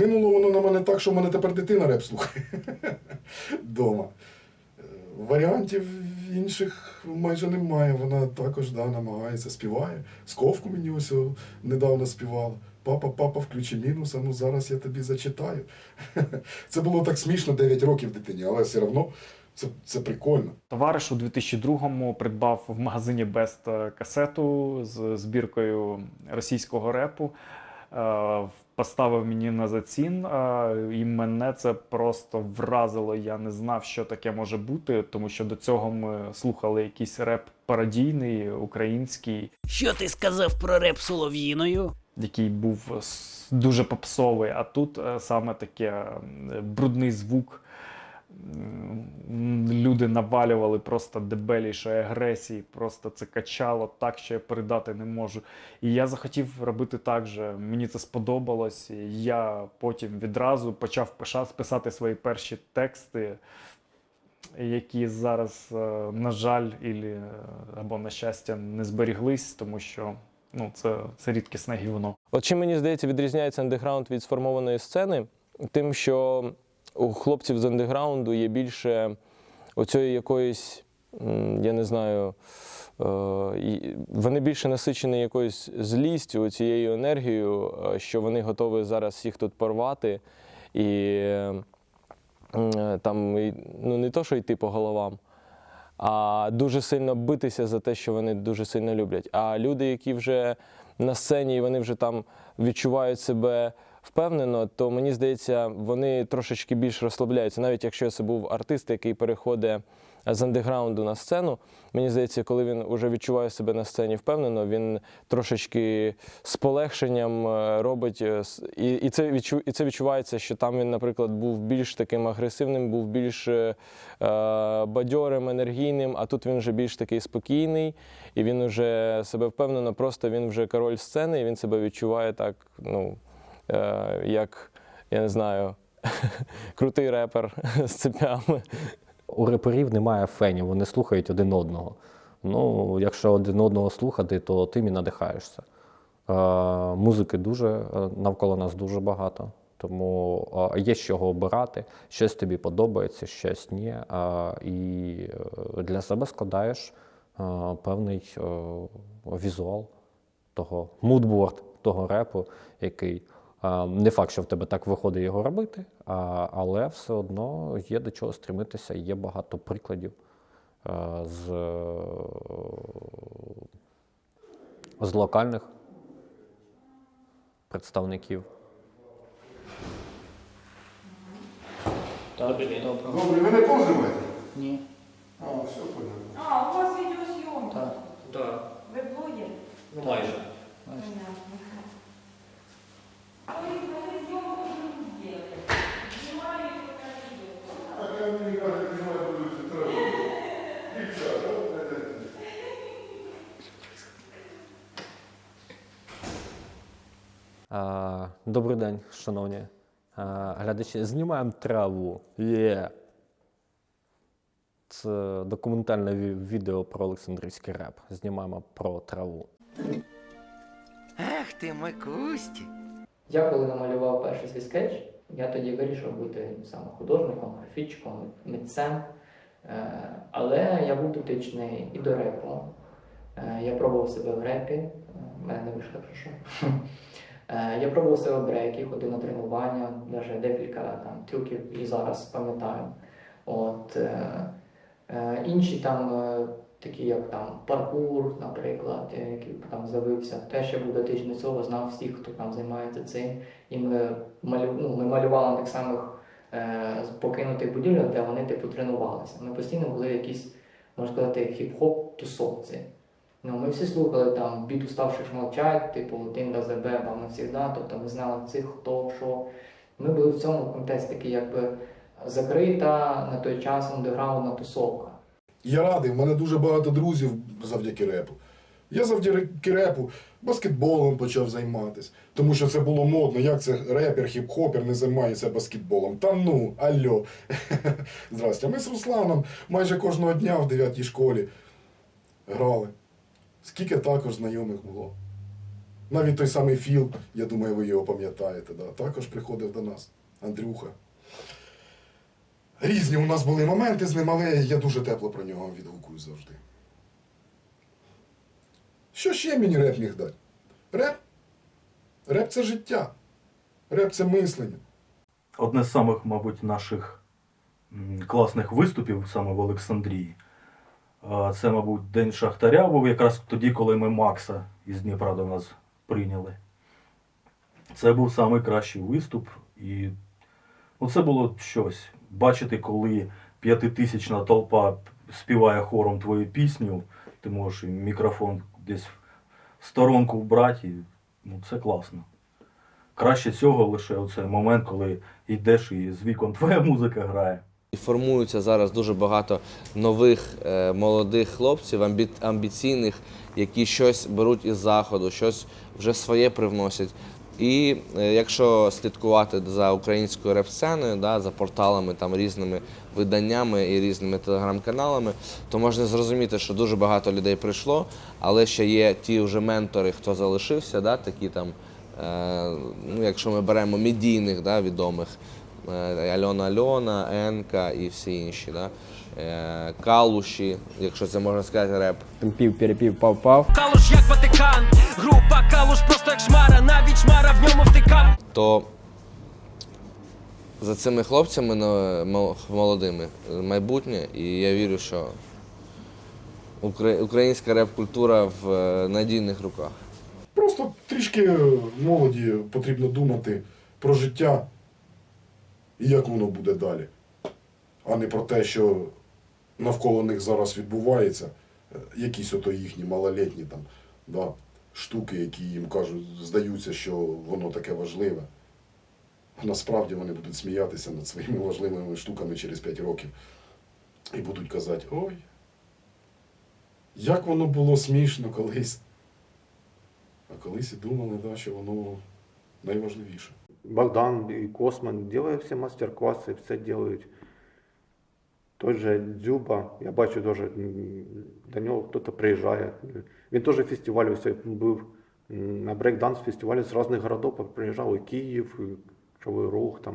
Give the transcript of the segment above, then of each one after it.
Вплинуло воно на мене так, що в мене тепер дитина реп слухає дома. Е, Варіантів інших майже немає. Вона також да, намагається, співає. Сковку мені ось недавно співала. Папа, папа, включи мінус, а ну зараз я тобі зачитаю. Це було так смішно 9 років дитині, але все одно це, це прикольно. Товариш у 2002-му придбав в магазині е, касету з збіркою російського репу. Е, Поставив мені на зацін, е, і мене це просто вразило. Я не знав, що таке може бути, тому що до цього ми слухали якийсь реп пародійний, український, Що ти сказав про реп солов'їною? який був дуже попсовий. А тут е, саме таке брудний звук. Люди навалювали просто дебелішої агресії, просто це качало так, що я передати не можу. І я захотів робити так же. Мені це сподобалось. І я потім відразу почав писати свої перші тексти, які зараз, е, на жаль, ілі, е, або на щастя, не зберіглись, тому що ну, це, це рідкісне гівно. От чим мені здається, відрізняється андеграунд від сформованої сцени, тим, що у хлопців з андеграунду є більше оцієї якоїсь, я не знаю, е, вони більше насичені якоюсь злістю, цією енергією, е, що вони готові зараз всіх тут порвати і е, там ну, не то, що йти по головам. А дуже сильно битися за те, що вони дуже сильно люблять. А люди, які вже на сцені, вони вже там відчувають себе впевнено, то мені здається, вони трошечки більш розслабляються. Навіть якщо це був артист, який переходить з андеграунду на сцену, мені здається, коли він вже відчуває себе на сцені впевнено, він трошечки з полегшенням е, робить. е, І, і, це відчу, і це відчувається, що там він, наприклад, був більш таким агресивним, був більш е, е, бадьорим, енергійним, а тут він вже більш такий спокійний, і він вже себе впевнено, просто він вже король сцени, і він себе відчуває так, ну, е, як, я не знаю, крутий репер з цепями. У реперів немає фенів, вони слухають один одного. Ну, якщо один одного слухати, то тим і надихаєшся. Е, музики дуже е, навколо нас дуже багато, тому е, є з чого обирати. Щось тобі подобається, щось ні. Е, і е, для себе складаєш е, певний е, візуал того, мудборд того репу, який е, не факт, що в тебе так виходить його робити, але все одно є до чого стремитися, є багато прикладів е, з, з локальних представників. Добрий день. Добре, ви не позиваєте? Ні. А, все понятно. А, у вас відеосйомка. Так. Так. Ви блогер? Ну, майже. Понятно. Ой, вони зйомку будуть делать. Знімають, покажуть. А, Добрий день, шановні а, глядачі. Знімаємо траву. Є. Це документальне відео про Олександрійський реп. Знімаємо про траву. Ах ти, Микусті. Я коли намалював перший свій скетч, я тоді вирішив бути саме художником, графічком, митцем. Е, Але я був дотичний і до репу. Е, Я пробував себе в репі, Е, в мене не вийшло хорошо. Е, Я пробував себе в брекі, ходив на тренування, навіть декілька там трюків і зараз пам'ятаю. От, е, е, інші там, е, такі як там паркур, наприклад, е, який там з'явився, теж я був до цього, знав всіх, хто там займається цим. І ми, ну, ми малювали тих самих е, покинутих будівлях, де вони типу тренувалися. Ми постійно були якісь, можна сказати, хіп-хоп тусовці. Ну, ми всі слухали там біт уставших молчать, типу ЗБ, вам навсігда, тобто ми знали цих, хто, що. Ми були в цьому контексті якби закрита на той час андеграундна тусовка. Я радий, в мене дуже багато друзів завдяки репу. Я завдяки репу баскетболом почав займатися, тому що це було модно. Як це репер, хіп-хопер не займається баскетболом? Та ну, алло. Здрасте. Ми з Русланом майже кожного дня в 9 школі грали. Скільки також знайомих було. Навіть той самий Філ, я думаю, ви його пам'ятаєте, да, також приходив до нас. Андрюха. Різні у нас були моменти з ним, але я дуже тепло про нього відгукую завжди. Що ще мені реп міг дати? Реп? Реп це життя. Реп це мислення. одне з самих, мабуть, наших класних виступів саме в Олександрії. Це, мабуть, День Шахтаря був якраз тоді, коли ми Макса із Дніпра до нас прийняли. Це був найкращий виступ, і ну, це було щось. Бачити, коли п'ятитисячна толпа співає хором твою пісню, ти можеш мікрофон десь в сторонку вбрати, і, ну, це класно. Краще цього лише оцей момент, коли йдеш і з вікон твоя музика грає. І формується зараз дуже багато нових е, молодих хлопців, амбі, амбіційних, які щось беруть із заходу, щось вже своє привносять. І е, якщо слідкувати за українською реп-сценою, да, за порталами, там різними виданнями і різними телеграм-каналами, то можна зрозуміти, що дуже багато людей прийшло, але ще є ті вже ментори, хто залишився, да, такі там, е, ну, якщо ми беремо медійних да, відомих. Е, Альона Альона, Енка і всі інші. Да? Е, Калуші, якщо це можна сказати, реп. Пів, перепів, пав-пав. Калуш як Ватикан, група Калуш просто як шмара, навіть шмара в ньому втикав. То за цими хлопцями молодими майбутнє, і я вірю, що українська реп-культура в е, надійних руках. Просто трішки молоді потрібно думати про життя і як воно буде далі, а не про те, що навколо них зараз відбувається, е, якісь ото їхні малолітні там, да, штуки, які їм кажуть, здаються, що воно таке важливе. А насправді вони будуть сміятися над своїми важливими штуками через 5 років і будуть казати, ой, як воно було смішно колись. А колись і думали, да, що воно найважливіше. Богдан и Косман делают все мастер-классы, все делают. Той же Дзюба, я бачу теж, до нього хтось приїжджає. Він теж фестиваль ось був на брейкданс фестивалі з різних городов приїжджав і Київ, і Кривий Рог, там,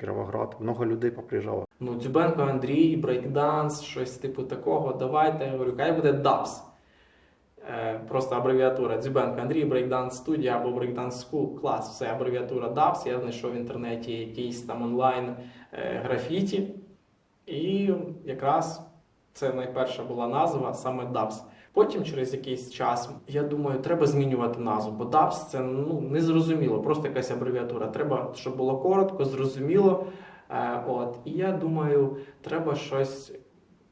Кіровоград. Много людей поприїжджало. Ну, Дзюбенко Андрій, брейкданс, щось типу такого. Давайте, я говорю, хай буде DAPS. Е, просто абревіатура. Дзюбенко Андрій, брейкданс студія або брейкданс скул. Клас, все, абревіатура DAPS. Я знайшов в інтернеті якийсь там онлайн е, графіті. І якраз це найперша була назва, саме DAPS. Потім, через якийсь час, я думаю, треба змінювати назву, бо DAPS це ну, незрозуміло, просто якась абревіатура. Треба, щоб було коротко, зрозуміло. Е, от. І я думаю, треба щось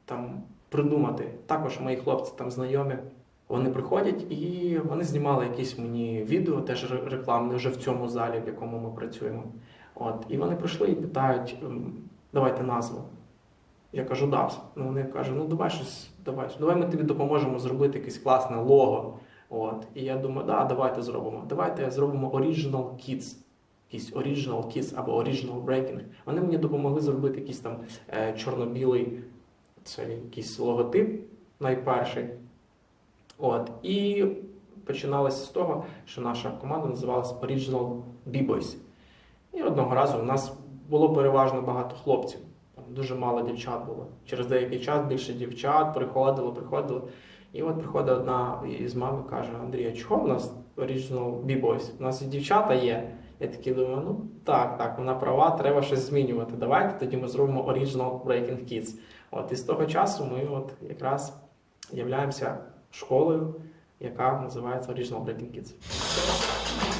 там придумати. Також мої хлопці там знайомі. Вони приходять і вони знімали якісь мені відео, теж рекламне вже в цьому залі, в якому ми працюємо. От. І вони прийшли і питають, ем, давайте назву. Я кажу, DAPS. Ну, вони кажуть, ну давай щось, давай, давай ми тобі допоможемо зробити якесь класне лого. От. І я думаю, да, давайте зробимо. Давайте зробимо Original Kids. Якийсь Original Kids або Original Breaking. Вони мені допомогли зробити якийсь там е, чорно-білий це якийсь логотип найперший. От. І починалося з того, що наша команда називалася Original B-Boys. І одного разу у нас було переважно багато хлопців. Дуже мало дівчат було. Через деякий час більше дівчат приходило, приходило. І от приходить одна із мами каже: Андрій, а чого в нас Original B-Boys? У нас і дівчата є. Я такий думаю, ну так, так, вона права, треба щось змінювати. Давайте тоді ми зробимо Original Breaking Kids. От і з того часу ми от якраз являємося школою, яка називається Original Breaking Kids.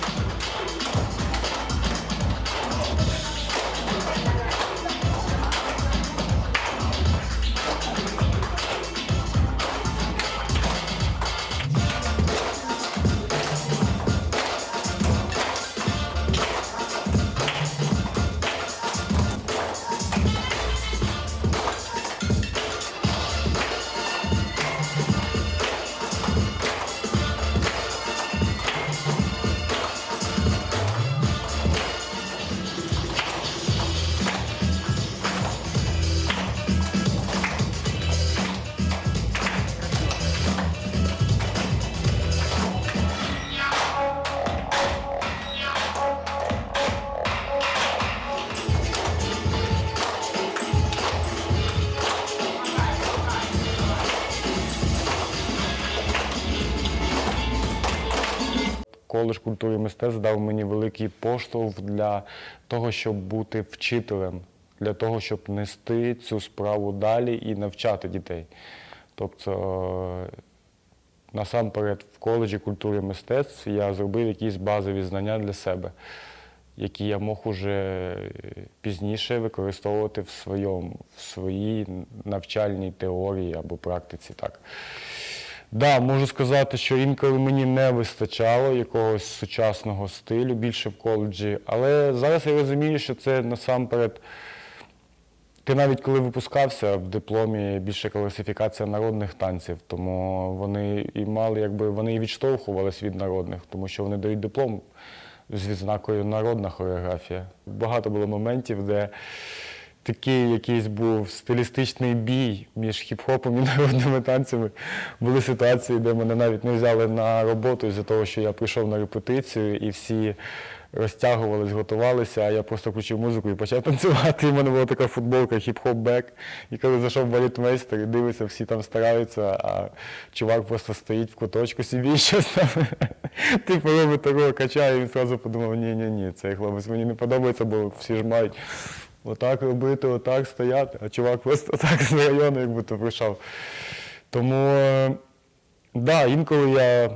Культури мистецтв дав мені великий поштовх для того, щоб бути вчителем, для того, щоб нести цю справу далі і навчати дітей. Тобто, насамперед, в коледжі культури мистецтв я зробив якісь базові знання для себе, які я мог уже пізніше використовувати в, своєму, в своїй навчальній теорії або практиці. Так. Да, можу сказати, що інколи мені не вистачало якогось сучасного стилю більше в коледжі, але зараз я розумію, що це насамперед. Ти навіть коли випускався в дипломі більше класифікація народних танців, тому вони і мали, якби вони і відштовхувались від народних, тому що вони дають диплом з відзнакою народна хореографія. Багато було моментів, де такий якийсь був стилістичний бій між хіп-хопом і народними танцями. Були ситуації, де мене навіть не взяли на роботу із-за того, що я прийшов на репетицію і всі розтягувались, готувалися, а я просто включив музику і почав танцювати. І в мене була така футболка хіп-хоп бек. І коли зайшов балетмейстер і дивиться, всі там стараються, а чувак просто стоїть в куточку собі і щось там. Типу робить такого качає, і він одразу подумав, ні, ні, ні, цей хлопець мені не подобається, бо всі ж мають отак робити, отак стояти, а чувак просто так з району, як будто прийшов. Тому, е, да, інколи я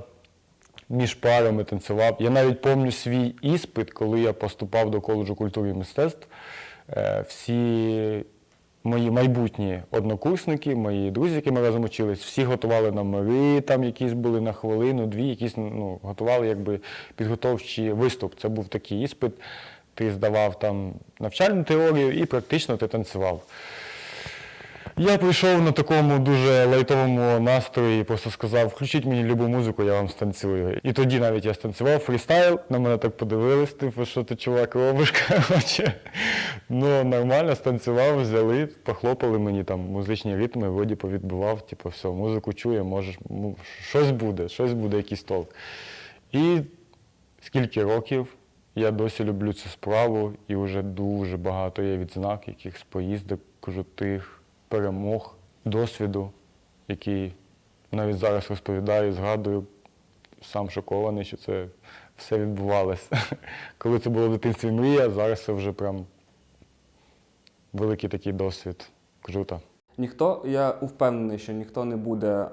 між парами танцював. Я навіть пам'ятаю свій іспит, коли я поступав до коледжу культури і мистецтв. Е, Всі мої майбутні однокурсники, мої друзі, які ми разом учились, всі готували номери, там якісь були на хвилину, дві, якісь ну, готували якби підготовчий виступ. Це був такий іспит. Ти здавав там навчальну теорію і практично ти танцював. Я прийшов на такому дуже лайтовому настрої і просто сказав, включіть мені любу музику, я вам станцюю. І тоді навіть я станцював фрістайл, на мене так подивились, типу, що ти чувак робиш, коротше. Ну, нормально станцював, взяли, похлопали мені там музичні ритми, вроді повідбивав, типу, все, музику чує, можеш, щось буде, щось буде, якийсь толк. І скільки років я досі люблю цю справу, і вже дуже багато є відзнак, якихось поїздок крутих, перемог, досвіду, який навіть зараз розповідаю, згадую, сам шокований, що це все відбувалося. Коли це було в дитинстві мрія, зараз це вже прям великий такий досвід. Круто. Ніхто, я впевнений, що ніхто не буде е,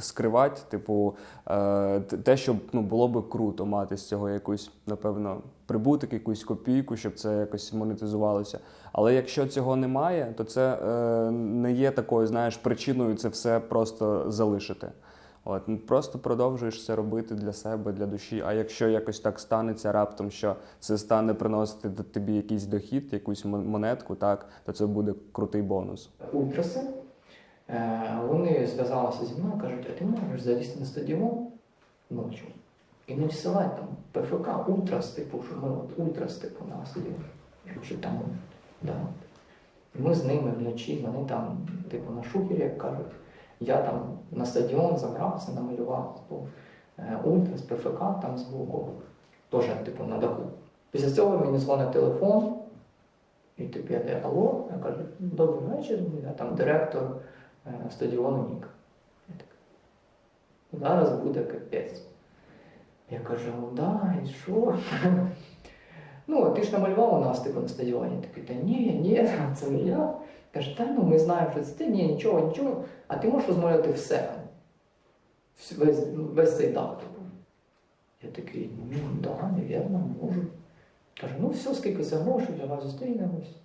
скривати, типу, е, те, що ну, було би круто мати з цього якусь, напевно, прибуток, якусь копійку, щоб це якось монетизувалося. Але якщо цього немає, то це е, не є такою, знаєш, причиною це все просто залишити. От, просто продовжуєш це робити для себе, для душі. А якщо якось так станеться раптом, що це стане приносити тобі якийсь дохід, якусь монетку, так, то це буде крутий бонус. ультраси. Е, Вони зв'язалися зі мною, кажуть, а ти можеш залізти на стадіон ночі і не всилати там ПФК, ультрас, типу, що ультрас, типу, на стадіон. Кажу, там, да. Ми з ними вночі, вони там, типу, на шухері, як кажуть. Я там на стадіон забрався, намалював типу, е, ультрас, ПФК там збоку, теж типу, на даху. Після цього мені дзвонить телефон, і типу я де, алло, я кажу, добрий вечір, я там директор е, стадіону Нік. Зараз буде капець. Я кажу, да, і що? ну, ти ж намалював у нас типу, на стадіоні. Такий, та ні, ні, це не я. Каже, та ну ми знаємо, що це ти, ні, нічого, нічого. А ти можеш розмалювати все. Весь, весь цей. Типу. Я такий, ну, да, невірно, можу. Каже, ну все, скільки це грошей, давай зустрінемось.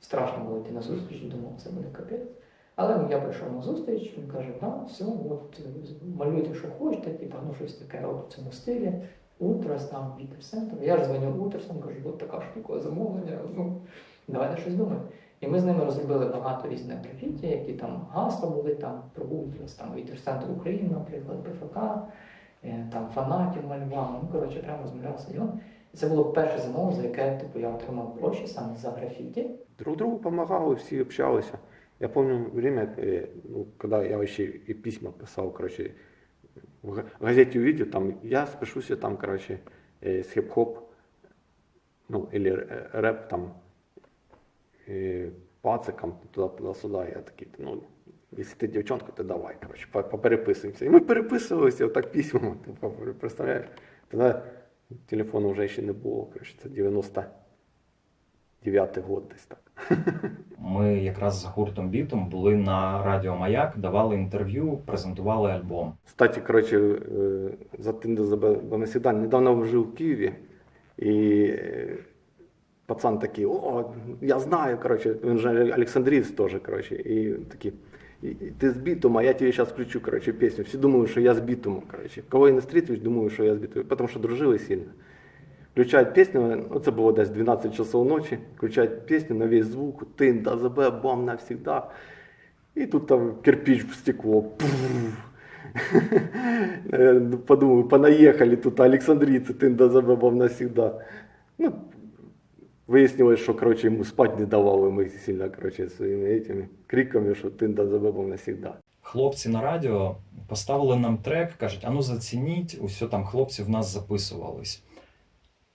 Страшно було йти на зустріч, думав, це буде капець. Але я прийшов на зустріч, він каже, да, все, от е, малюйте, що хочете, типу, ну щось таке от в цьому стилі. Утрас, там, Вітер Центр. Я ж дзвоню Утрасом, кажу, от така штука замовлення, ну, давайте щось думаємо. І ми з ними розробили багато різних графіті, які там гасла були, там про Утрас, там Вітер Центр України, наприклад, ПФК, е, там фанатів малював. Ну, коротше, прямо розмовляв стадіон. І це було перше замовлення, за яке типу, я отримав гроші саме за графіті. Друг другу помогали, все общались. Я помню время, э, ну, когда я вообще и письма писал, короче, в га- газете увидел, там, я спешусь там, короче, э, с хип-хоп, ну, или р- рэп, там, э, пациком, туда-туда-сюда, я такий, ну, если ты девчонка, то давай, короче, по- попереписуємося. І ми переписувалися отак письмами, типу, представляєш? Тоді телефону вже ще не було, коротше, це 99-й год десь так. Ми якраз з гуртом Бітом були на радіо Маяк, давали інтерв'ю, презентували альбом. Кстати, короче, э, за Тинда навсегда. Недавно жил в Киеве, и э, пацан такий, о, я знаю, короче, он же Александрийц тоже, короче, «И- и ты с Битума, я тебе сейчас включу, короче, песню. Все думают, что я с Битума, короче. Кого я не встретив, думаю, що я з Битума, потому що дружили сильно. Включають пісню, ну це було десь 12 часов ночі, включають пісню на весь звук, тин, да забе, бам, навсегда. І тут там кирпич в стекло. Е, понаїхали тут Олександрійці, тин да забе, бам, навсегда. Ну, Выяснилось, что, короче, ему спать не давали мы сильно, короче, своими этими криками, что ты да забыл навсегда. Хлопці на радіо поставили нам трек, кажуть, ану зацініть, усе там хлопці в нас записувались.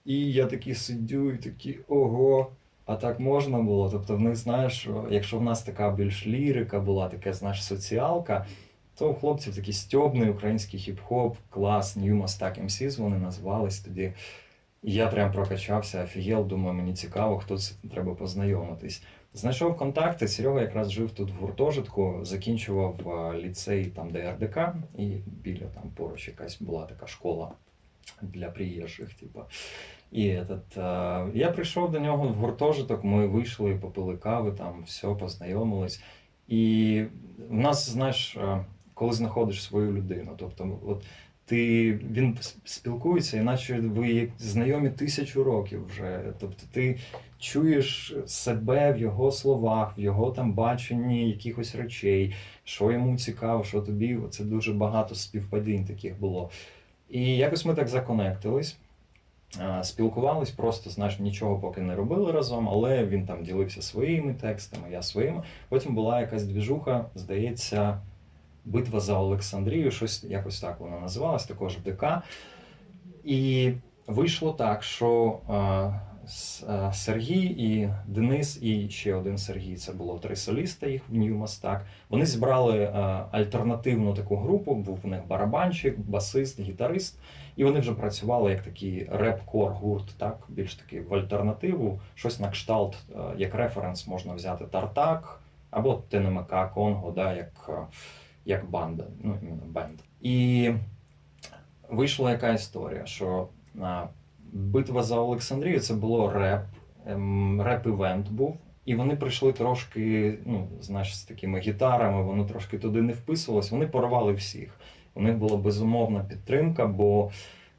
І я такий сидю і такий, ого, а так можна було. Тобто, в них, знаєш, що якщо в нас така більш лірика була, така, знаєш, соціалка, то у хлопців такий стьобний український хіп-хоп, клас, New Mostak MCs вони називались тоді. Я прям прокачався, офігел, думаю, мені цікаво, хто це треба познайомитись. Знайшов контакти. Серега якраз жив тут в гуртожитку, закінчував ліцей там, де РДК, і біля там поруч якась була така школа для приїжджих. Типу. І этот, е, я прийшов до нього в гуртожиток, ми вийшли, попили кави, там все, познайомились. І в нас, знаєш, коли знаходиш свою людину, тобто, от ти він спілкується, іначе ви знайомі тисячу років вже. Тобто ти чуєш себе в його словах, в його там баченні якихось речей, що йому цікаво, що тобі. Це дуже багато співпадінь таких було. І якось ми так законектились. Спілкувались, просто знаєш, нічого поки не робили разом, але він там ділився своїми текстами, я своїми. Потім була якась двіжуха, здається, Битва за Олександрію, щось якось так вона називалась, також ДК. І вийшло так, що е, е, Сергій і Денис, і ще один Сергій, це було три соліста їх в New Мастак. Вони зібрали е, альтернативну таку групу, був у них барабанщик, басист, гітарист, і вони вже працювали як такий реп-кор гурт, так, більш такий в альтернативу, щось на кшталт, е, як референс можна взяти Тартак або ТНМК Конго, да, як, е, як банда, ну, іменно бенд. І вийшла яка історія, що битва за Олександрію це було реп, ем, реп-івент був. І вони прийшли трошки, ну, знаєш, з такими гітарами, воно трошки туди не вписувалось. Вони порвали всіх. У них була безумовна підтримка, бо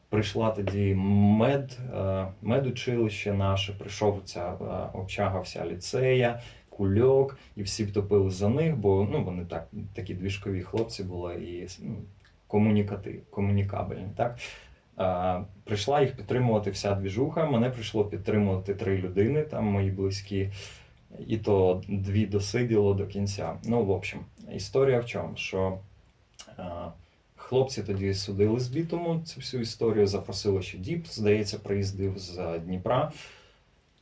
прийшла тоді мед, е, медучилище наше, прийшов ця е, общага вся ліцея, кульок, і всі втопили за них, бо ну, вони так, такі двіжкові хлопці були і ну, комунікати, комунікабельні. Так? Е, прийшла їх підтримувати вся двіжуха. Мене прийшло підтримувати три людини, там мої близькі, і то дві досиділо до кінця. Ну, в общем, історія в чому? Що е, хлопці тоді судили з бітуму цю всю історію, запросили ще Діп, здається, приїздив з Дніпра.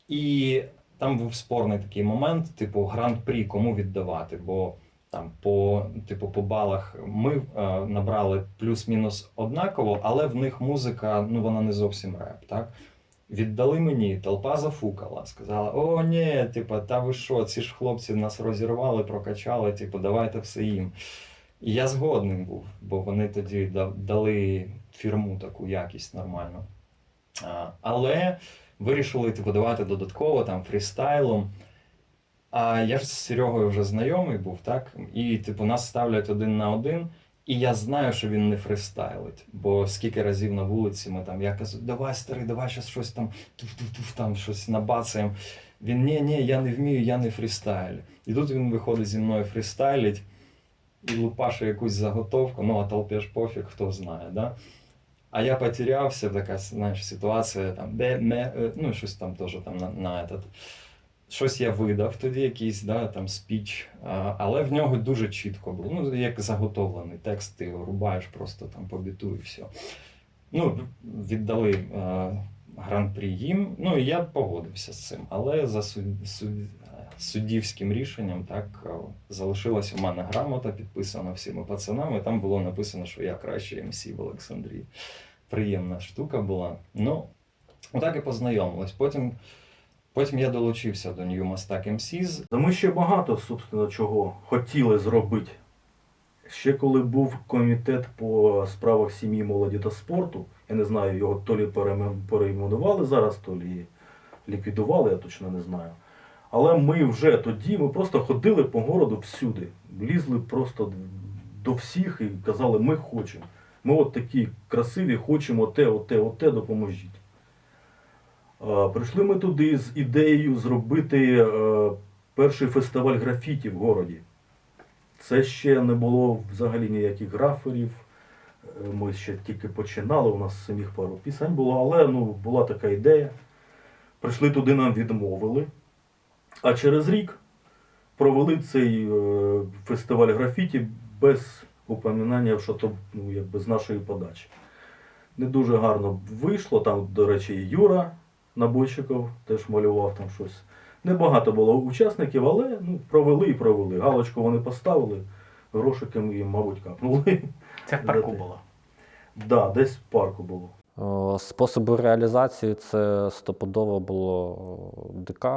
І там був спорний такий момент, типу, гран-прі кому віддавати, бо там по, типу, по балах ми е, набрали плюс-мінус однаково, але в них музика, ну вона не зовсім реп, так? Віддали мені, толпа зафукала, сказала: о, ні, типу, та ви що, ці ж хлопці нас розірвали, прокачали, типу, давайте все їм. І я згодним був, бо вони тоді дали фірму таку якість нормальну. А, Але вирішили типу, давати додатково там фрістайлом. А я ж з Серегою вже знайомий був, так? І типу нас ставлять один на один. І я знаю, що він не фристайлить. Бо скільки разів на вулиці ми там, я кажу, давай, старий, давай щас щось там туф-туф-туф, там щось набацаємо. Він ні, ні, я не вмію, я не фрістайлю. І тут він виходить зі мною фрістайлить і лупаше якусь заготовку, ну а толпі ж пофіг, хто знає, да? А я потерявся, така, знаєш, ситуація, там, де, не, е, ну, щось там теж там на, на этот. Щось я видав тоді, якийсь да, там спіч, але в нього дуже чітко було. Ну, як заготовлений текст, ти його рубаєш просто там по біту і все. Ну, віддали е, гран-прі їм. Ну, і я погодився з цим. Але за суд, суд, суддівським рішенням так е, залишилась у мене грамота, підписана всіма пацанами. Там було написано, що я кращий МС в Олександрії. приємна штука була. Ну, отак і познайомились. Потім, потім я долучився до New Mustang MCs. Та ми ще багато, собственно, чого хотіли зробити. Ще коли був комітет по справах сім'ї, молоді та спорту, я не знаю, його то лі перейме- перейменували зараз, то лі ліквідували, я точно не знаю. Але ми вже тоді ми просто ходили по городу всюди, лізли просто до всіх і казали, ми хочемо. Ми от такі красиві, хочемо те, оте, оте, допоможіть. Прийшли ми туди з ідеєю зробити е, перший фестиваль графіті в городі. Це ще не було взагалі ніяких граферів. Е, Ми ще тільки починали, у нас самих пару пісень було, але ну, була така ідея. Прийшли туди, нам відмовили. А через рік провели цей е, фестиваль графіті без упоминання, що то ну, якби з нашої подачі. Не дуже гарно вийшло. Там, до речі, і Юра Набойчиков теж малював там щось. Небагато було учасників, але ну, провели і провели. Галочку вони поставили, грошики їм, мабуть, капнули. Це в парку було. Так, да, десь в парку було. О, Способу реалізації це стопудово було ДК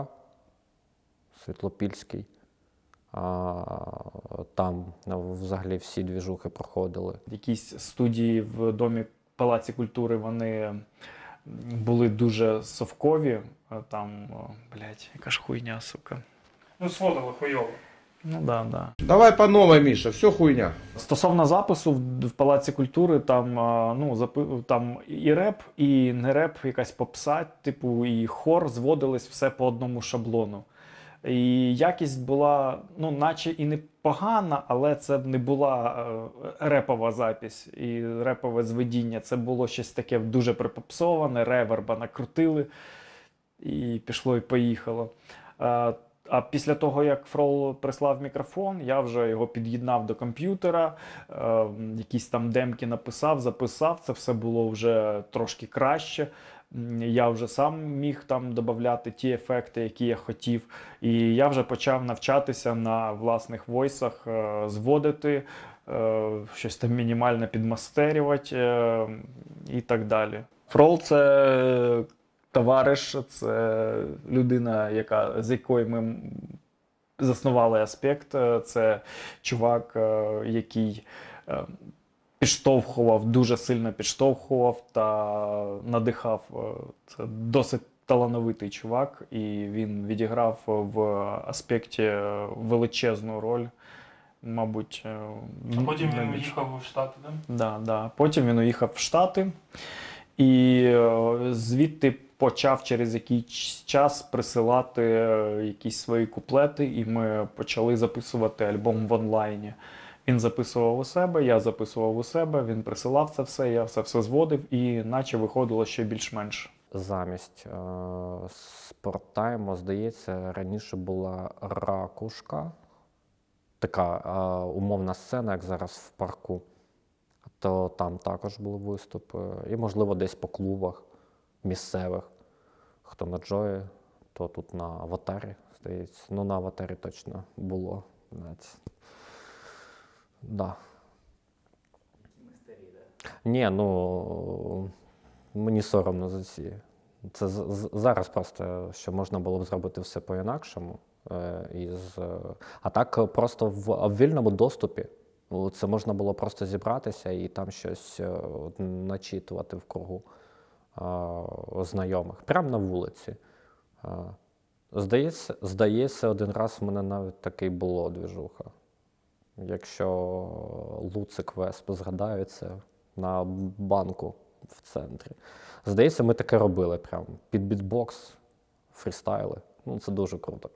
Світлопільський. Там ну, взагалі всі двіжухи проходили. Якісь студії в домі Палаці культури вони були дуже совкові. Там, блядь, яка ж хуйня, сука. Ну, сводили хуйово. Ну да, да. Давай по новой, Миша, все хуйня. Стосовно запису в, в Палаці культури, там, ну, запи, там і реп, і не реп, якась попса, типу, і хор зводились все по одному шаблону. І якість була, ну, наче і не погана, але це не була е, репова запись і репове зведіння. Це було щось таке дуже припопсоване, реверба накрутили, і пішло і поїхало. Е, а після того, як Фрол прислав мікрофон, я вже його під'єднав до комп'ютера, е, якісь там демки написав, записав. Це все було вже трошки краще. Я вже сам міг там додати ті ефекти, які я хотів. І я вже почав навчатися на власних войсах, е, зводити, е, щось там мінімально підмастерювати е, і так далі. Фрол це товариш, це людина, яка, з якою ми заснували аспект. Це чувак, який підштовхував, дуже сильно підштовхував та надихав. Е, Це досить талановитий чувак, і він відіграв в аспекті величезну роль. Мабуть, е, А потім він уїхав в Штати, так? Да, да. Потім він уїхав в Штати і е, звідти почав через якийсь час присилати е, якісь свої куплети, і ми почали записувати альбом в онлайні. Він записував у себе, я записував у себе, він присилав це все, я це все зводив, і наче виходило ще більш-менш. Замість е, спорттайму, здається, раніше була ракушка, така е, умовна сцена, як зараз в парку. То там також були виступи. І, можливо, десь по клубах місцевих. Хто на Джої, то тут на аватарі, здається. Ну, на аватарі точно було. Навіть. Да. Ні, ну мені соромно за ці. Це зараз просто, що можна було б зробити все по-інакшому. Е, із, е, а так просто в вільному доступі. Це можна було просто зібратися і там щось е, начитувати в кругу знайомих, прямо на вулиці. Здається, здається, один раз в мене навіть такий було двіжуха. Якщо Луцик Весп згадається на банку в центрі. Здається, ми таке робили прям під бітбокс, фрістайли. Ну, це дуже круто.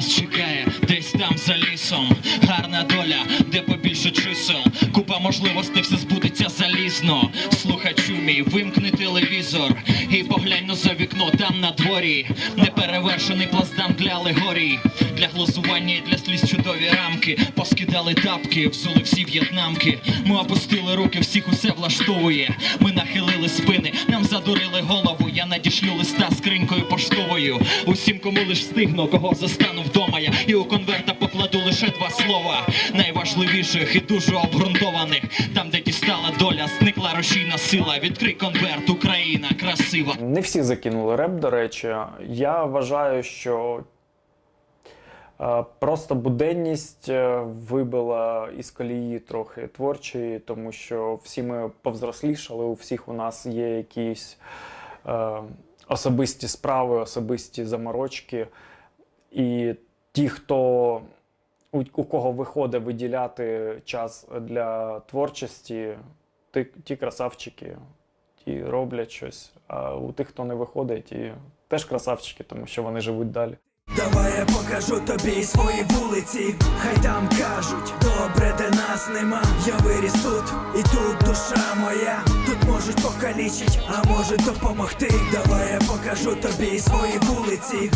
Нас чекає десь там за лісом. Гарна доля, де побільше чисел. Купа можливостей, все збудеться залізно. Слухачу мій, вимкни телевізор і поглянь ну за вікно там на дворі. Неперевершений плацдарм для алегорій. Для глузування і для сліз чудові рамки. Поскидали тапки, взули всі в'єтнамки. Ми опустили руки, всіх усе влаштовує. Ми нахилили спини, нам задурили голову. Я надішлю листа скринькою поштовою. Усім, кому лиш встигну, кого застану в вдома я і у конверта покладу лише два слова найважливіших і дуже обґрунтованих. Там, де дістала доля, зникла рушійна сила. Відкрий конверт, Україна красива. Не всі закинули реп, до речі. Я вважаю, що е, просто буденність е, вибила із колії трохи творчої, тому що всі ми повзрослішали, у всіх у нас є якісь е, особисті справи, особисті заморочки. І ті, хто у, кого виходить виділяти час для творчості, ті, ті красавчики, ті роблять щось. А у тих, хто не виходить, ті теж красавчики, тому що вони живуть далі. Давай я покажу тобі свої вулиці, хай там кажуть, добре, де нас нема. Я виріс тут, і тут душа моя. Тут можуть покалічить, а можуть допомогти. Давай я покажу тобі свої вулиці,